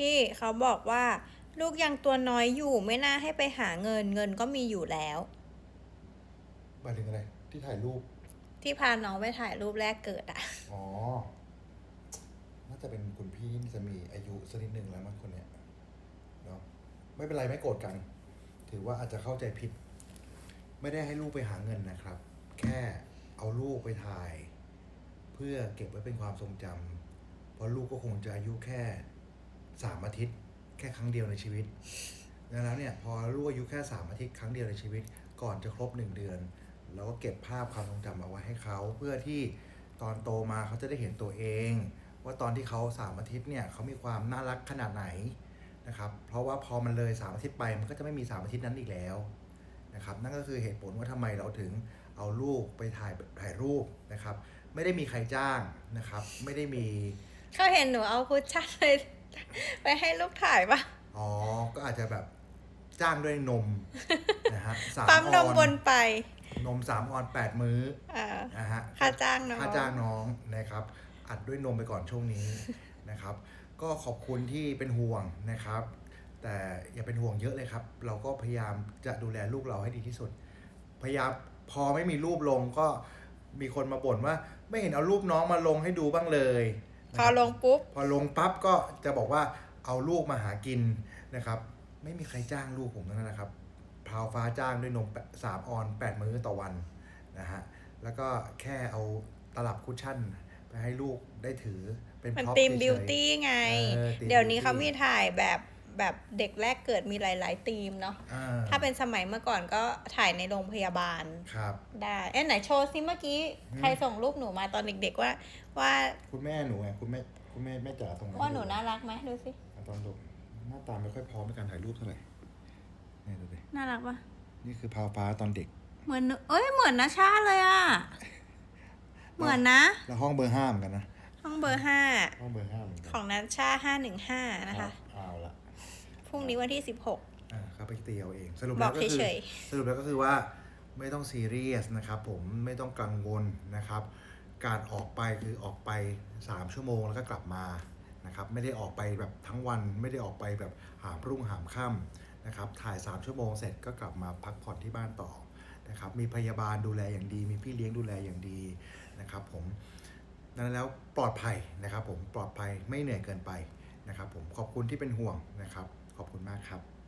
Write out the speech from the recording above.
ที่เขาบอกว่า ลูกยังตัวน้อยอยู่ไม่น่าให้ไปหาเงินเงินก็มีอยู่แล้วหมายถึงอะไร ที่ถ่ายรูป ที่พาน้องไปถ่ายรูปแรกเกิดอะ อ๋อ น่าจะเป็นคุณพี่ที่จะมีอายุสักนิดหนึ่งแล้วมั้งคนเนี้ยเนาะไม่เป็นไรไม่โกรธกัน ถือว่าอาจจะเข้าใจผิด ไม่ได้ให้ลูกไปหาเงินนะครับ แค่เอาลูกไปถ่าย เพื่อเก็บไว้เป็นความทรงจำเพราะลูกก็คงจะอายุแค่ สามอาทิตย์แค่ครั้งเดียวในชีวิตดังนั้นเนี่ยพอลูกอายุแค่สามอาทิตย์ครั้งเดียวในชีวิต ก่อนจะครบหนึ่งเดือนเราก็เก็บภาพความทรงจำเอาไว้ให้เขาเพื่อที่ตอนโตมาเขาจะได้เห็นตัวเอง ว่าตอนที่เขาสามอาทิตย์เนี่ยเขามีความน่ารักขนาดไหนนะครับเพราะว่าพอมันเลยสามอาทิตย์ไปมันก็จะไม่มีสามอาทิตย์นั้นอีกแล้วนะครับนั่นก็คือเหตุผลว่าทำไมเราถึงเอาลูกไปถ่ายถ่ายรูปนะครับ ไม่ได้มีใครจ้างนะครับ ไม่ได้มีเขาเห็นหนูเอาคุชชั่นไป ไปให้ลูกถ่ายปะอ๋อ ก็อาจจะแบบจ้างด้วยนมนะฮะสามปั๊มนมออนบนไป นมสามออนแปดมื้ออ่า นะฮะค่าจ้างน้อง ค่าจ้างน้องนะครับ อัดด้วยนมไปก่อนช่วงนี้ นะครับ ก็ขอบคุณที่เป็นห่วงนะครับ แต่อย่าเป็นห่วงเยอะเลยครับ เราก็พยายามจะดูแลลูกเราให้ดีที่สุด พยายามพอไม่มีรูปลงก็มีคนมาบ่นว่า ไม่เห็นเอารูปน้องมาลงให้ดูบ้างเลยนะ พคอรับลงปุ๊บ พอลงปั๊บก็จะบอกว่าเอาลูกมาหากินนะครับ ไม่มีใครจ้างลูกผมทั้งนั้นนะครับพราวฟ้าจ้างด้วยนมสามออนแปดมื้อต่อวันนะฮะแล้วก็แค่เอาตลับคุชชั่น ไปให้ลูกได้ถือเป็นมันพ็อปตีมเฉยๆบิวตี้ไง เออธีม เดี๋ยวนี้ beauty เขามีถ่ายแบบ แบบเด็กแรกเกิดมีหลาย ๆ ธีมเนาะอ่ถ้าเป็นสมัยเมื่อก่อนก็ถ่ายในโรงพยาบาลครับ ได้เอ้ไหนโชว์ซิเมื่อกี้อืมใครส่งรูปหนูมาตอนเด็ก ๆ ว่า ว่าคุณแม่หนูไงคุณแม่คุณแม่แม่จ๋าตรงนั้นว่าหนูน่ารักไหมดูสิอะตอนดูหน้าตาไม่ค่อยพร้อมในการถ่ายรูปเท่าไหร่นี่ดูดิน่ารักปะนี่คือพราวฟ้าตอนเด็ก เหมือนหนูเอ้ยเหมือนนะชาเลยอะเหมือนนะแล้วห้องเบอร์ห้าเหมือนกันนะห้องเบอร์ห้าห้องเบอร์ห้าเหมือนกัของนัชชาห้าหนึ่งห้านะครัคะบเอาละ พรุ่งนี้วันที่สิบหกอ่าครับไปตีเอาเอง สรุปบแล้อกวก็คือเฉยสรุปแล้วก็คือว่าไม่ต้องซีเรียสนะครับผมไม่ต้องกังวลนะครับ การออกไปคือออกไป 3 ชั่วโมงแล้วก็กลับมานะครับไม่ได้ออกไปแบบทั้งวันไม่ได้ออกไปแบบหามรุ่งหามค่ำนะครับถ่าย 3 ชั่วโมงเสร็จก็กลับมาพักผ่อนที่บ้านต่อนะครับมีพยาบาลดูแลอย่างดี มีพี่เลี้ยงดูแลอย่างดีนะครับผมนั้นแล้วปลอดภัยนะครับผมปลอดภัยไม่เหนื่อยเกินไปนะครับผมขอบคุณที่เป็นห่วงนะครับ ขอบคุณมากครับ